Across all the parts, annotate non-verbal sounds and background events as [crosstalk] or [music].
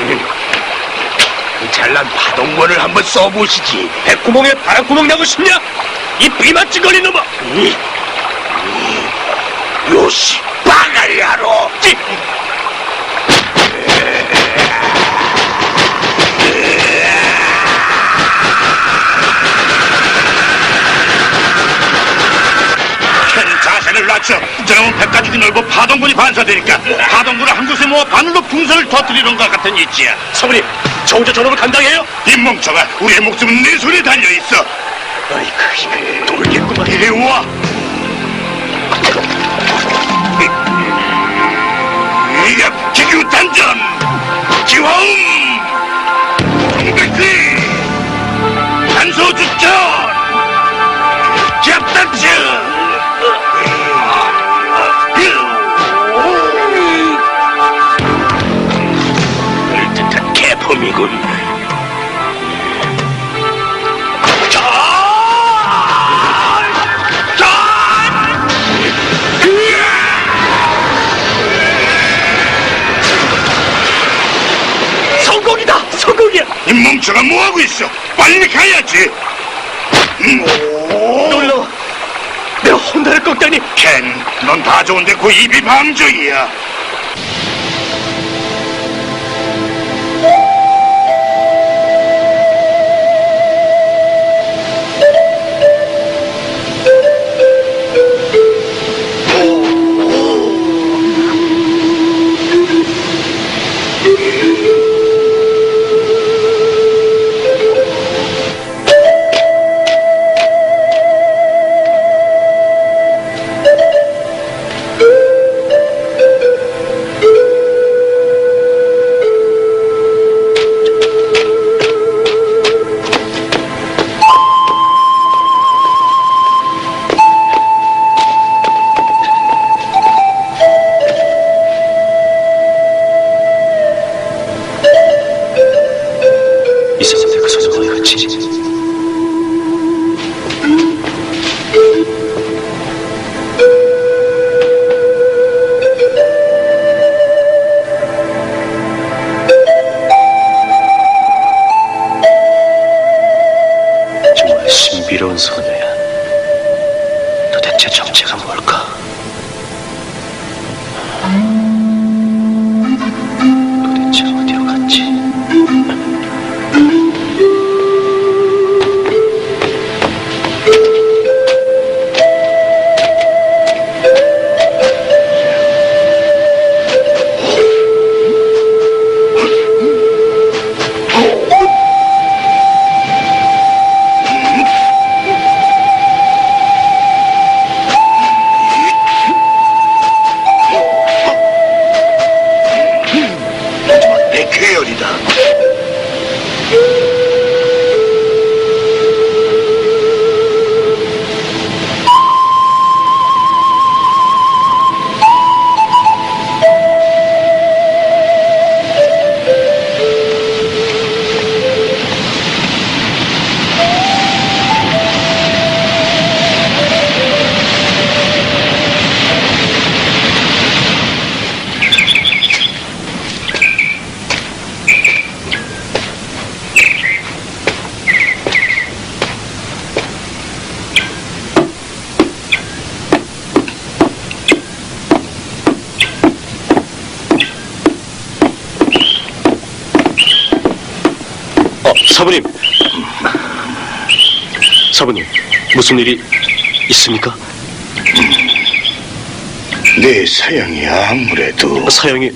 이 잘난 파동권을 한번 써보시지. 백구멍에 바람구멍 나고 싶냐? 이 비만ጭ거리 놈아! 이, 이, 요시 빠가리하러. 낮춰. 저놈은 백가죽이 넓고 파동군이 반사되니까 파동군을 한 곳에 모아 바늘로 풍선을 터뜨리는 것 같은 이치야. 사모님, 저 혼자 저놈을 감당해요? 이 멍청아, 우리의 목숨은 내 손에 달려 있어. 아이고, 이거 돌겠구만. 이리 와. 이게 기규 단전, 기화음, 동백기, 단소주전, 잡단증. 개품이군. 성공이다! 성공이야! 이 멍청아 뭐하고 있어? 빨리 가야지. 음, 오. 놀라워! 내가 혼나를 꺾다니! 켄, 넌 다 좋은데 그 입이 방정이야. 사부님, 무슨 일이 있습니까? 내 사양이 아무래도 사양이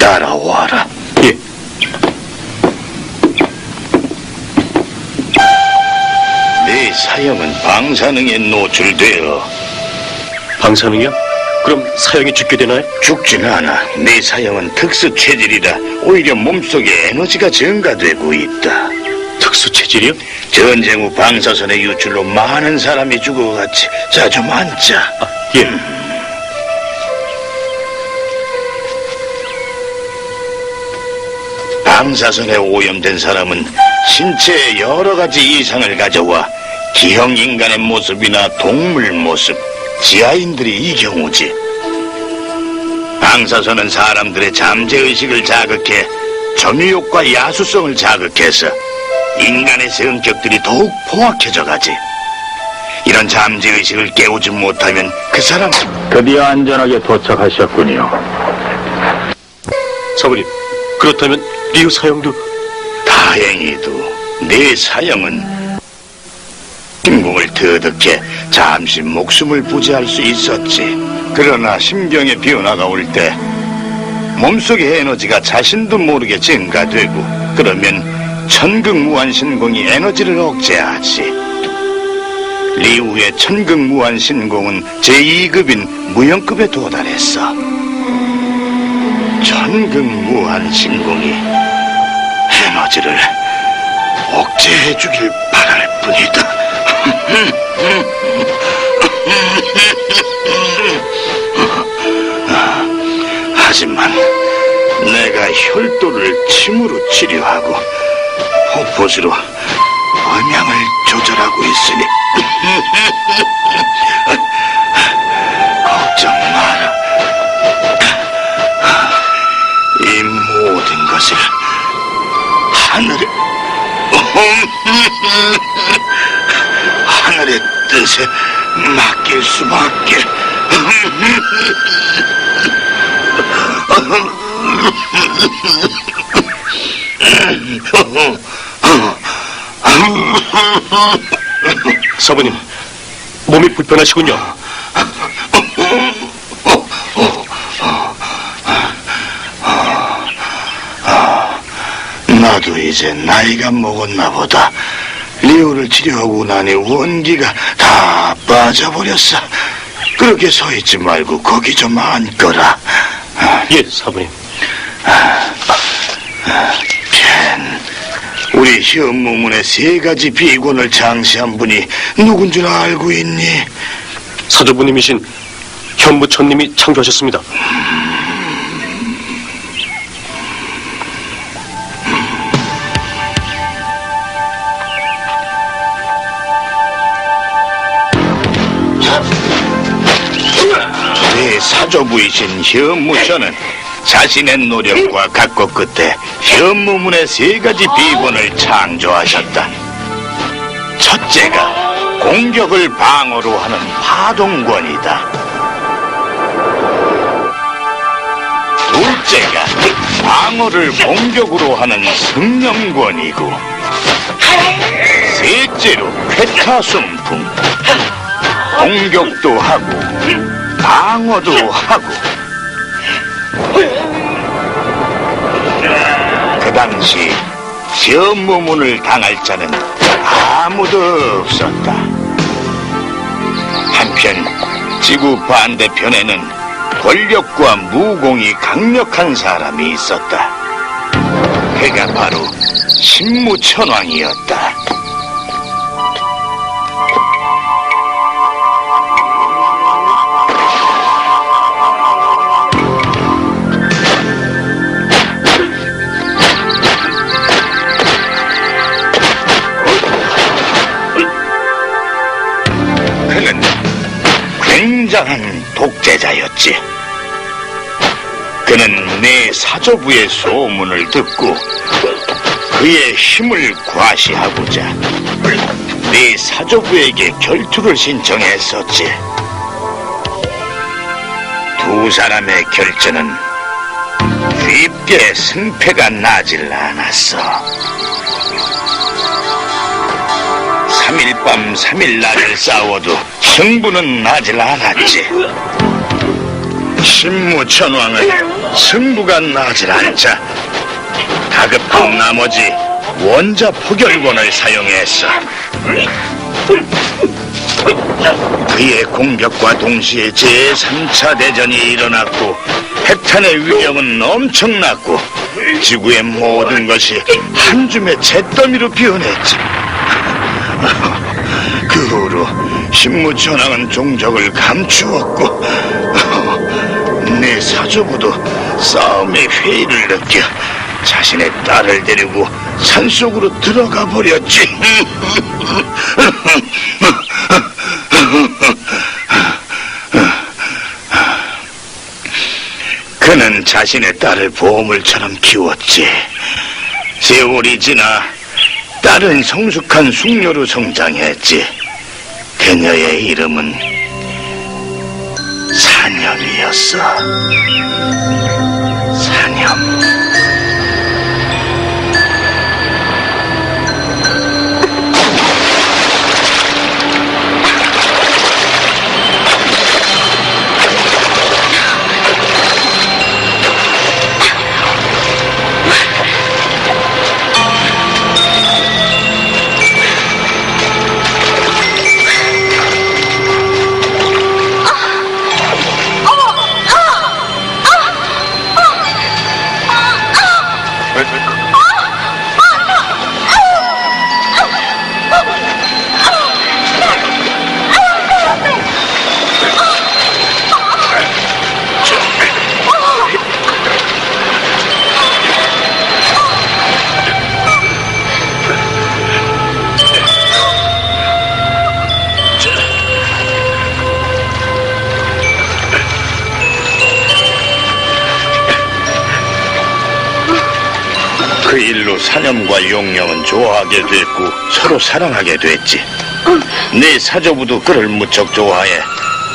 따라와라. 예. 내 사형은 방사능에 노출되어 방사능이요? 그럼 사양이 죽게 되나요? 죽진 않아. 내 사형은 특수 체질이라 오히려 몸속에 에너지가 증가되고 있다. 특수 체질이요? 전쟁 후 방사선의 유출로 많은 사람이 죽어갔지. 자, 좀 앉자. 아, 예. 방사선에 오염된 사람은 신체에 여러 가지 이상을 가져와 기형 인간의 모습이나 동물 모습, 지하인들이 이 경우지. 방사선은 사람들의 잠재의식을 자극해 점유욕과 야수성을 자극해서 인간의 성격들이 더욱 포악해져 가지. 이런 잠재의식을 깨우지 못하면 그 사람 드디어 안전하게 도착하셨군요. 사부님, 그렇다면 리우 사형도 다행히도 내 사형은 신공을 터득해 잠시 목숨을 부지할 수 있었지. 그러나 심경의 변화가 올 때 몸속의 에너지가 자신도 모르게 증가되고 그러면 천극무한신공이 에너지를 억제하지. 리우의 천극무한신공은 제2급인 무형급에 도달했어. 천극무한신공이 에너지를 억제해 주길 바랄 뿐이다. [laughs] 하지만 내가 혈도를 침으로 치료하고 호포수로 음양을 조절하고 있으니 걱정 마라. 이 모든 것을 하늘의 하늘의 뜻에 맡길 수밖에 사부님 몸이 불편하시군요. 나도 이제 나이가 먹었나 보다 리오를 치료하고 나니 원기가 다 빠져버렸어 그렇게 서 있지 말고 거기 좀 앉거라 예, 사부님. 펜 우리 현무문의 세 가지 비권을 장시한 분이 누군 줄 알고 있니? 사조부님이신 현무천님이 창조하셨습니다. 내 사조부이신 현무천은 자신의 노력과 각고 끝에 현무문의 세 가지 비본을 창조하셨다. 첫째가 공격을 방어로 하는 파동권이다. 둘째가 방어를 공격으로 하는 승령권이고 셋째로 쾌타순풍 공격도 하고 방어도 하고 당시 현무문을 당할 자는 아무도 없었다. 한편 지구 반대편에는 권력과 무공이 강력한 사람이 있었다. 그가 바로 신무천왕이었다 굉장한 독재자였지. 그는 내 사조부의 소문을 듣고 그의 힘을 과시하고자 내 사조부에게 결투를 신청했었지. 두 사람의 결전은 쉽게 승패가 나질 않았어. 3일 밤 3일 낮을 싸워도 승부는 나질 않았지. 신무천왕은 승부가 나질 않자 다급한 나머지 원자 포결권을 사용했어. 그의 공격과 동시에 제3차 대전이 일어났고 핵탄의 위력은 엄청났고 지구의 모든 것이 한 줌의 잿더미로 변했지. [laughs] 그 후로 신무천왕은 종적을 감추었고 [laughs] 내 사조부도 싸움의 회의를 느껴 자신의 딸을 데리고 산속으로 들어가 버렸지. 그 [laughs] 그는 자신의 딸을 보물처럼 키웠지. 세월이 지나 딸은 성숙한 숙녀로 성장했지. 그녀의 이름은 사념이었어. 그 일로 사념과 용령은 좋아하게 됐고 서로 사랑하게 됐지. 내 사저부도 그를 무척 좋아해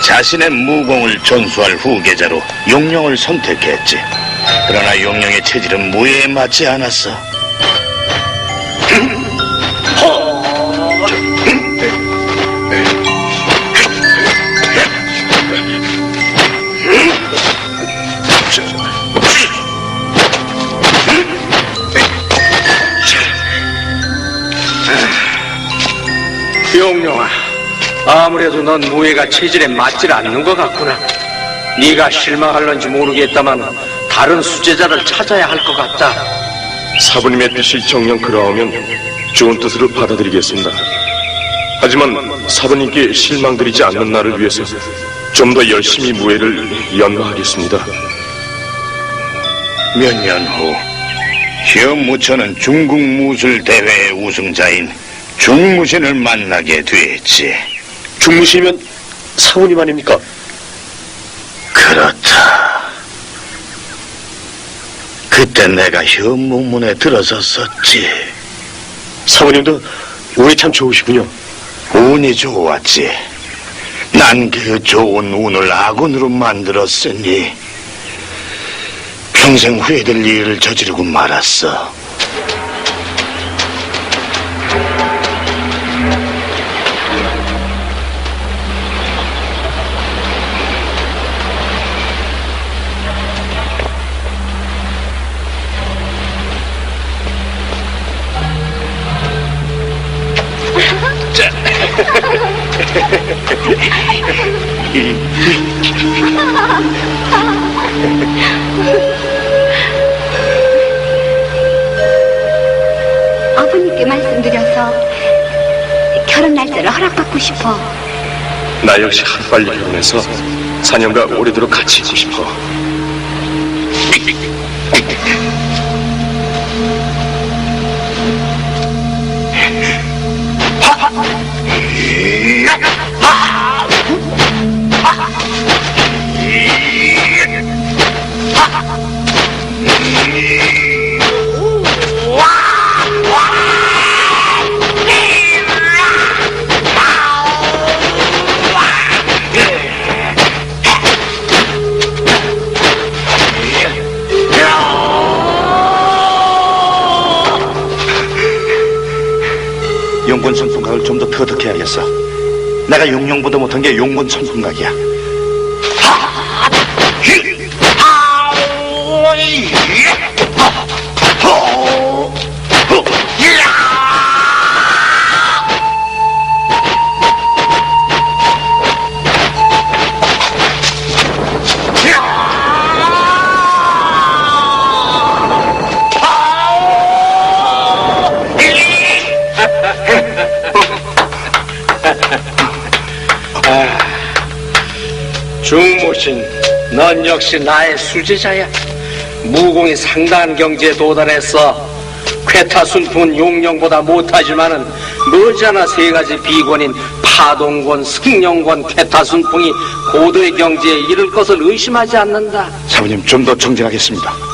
자신의 무공을 전수할 후계자로 용령을 선택했지. 그러나 용령의 체질은 무예에 맞지 않았어. 아무래도 넌 무예가 체질에 맞질 않는 것 같구나. 네가 실망할런지 모르겠다만 다른 수제자를 찾아야 할 것 같다. 사부님의 뜻이 정녕 그러하면 좋은 뜻으로 받아들이겠습니다. 하지만 사부님께 실망드리지 않는 나를 위해서 좀 더 열심히 무예를 연마하겠습니다. 몇 년 후, 시험무천은 중국 무술 대회의 우승자인 중무신을 만나게 됐지. 중무시면 사부님 아닙니까? 그렇다. 그때 내가 현무문에 들어섰었지. 사부님도 운이 참 좋으시군요. 운이 좋았지. 난 그 좋은 운을 악운으로 만들었으니 평생 후회될 일을 저지르고 말았어. 아버님께 말씀드려서 결혼 날짜를 허락받고 싶어. 나 역시 하루빨리 결혼해서 사년과 오래도록 같이 있고 싶어. 용군 선풍각을 좀 더 터득해야겠어. 내가 용령보다 못한 게 용군 선풍각이야. 모신, 넌 역시 나의 수제자야. 무공이 상당한 경지에 도달했어. 쾌타순풍은 용령보다 못하지만은 머지않아 세 가지 비권인 파동권, 승령권, 개타순풍이 고도의 경지에 이를 것을 의심하지 않는다. 사부님 좀 더 정진하겠습니다.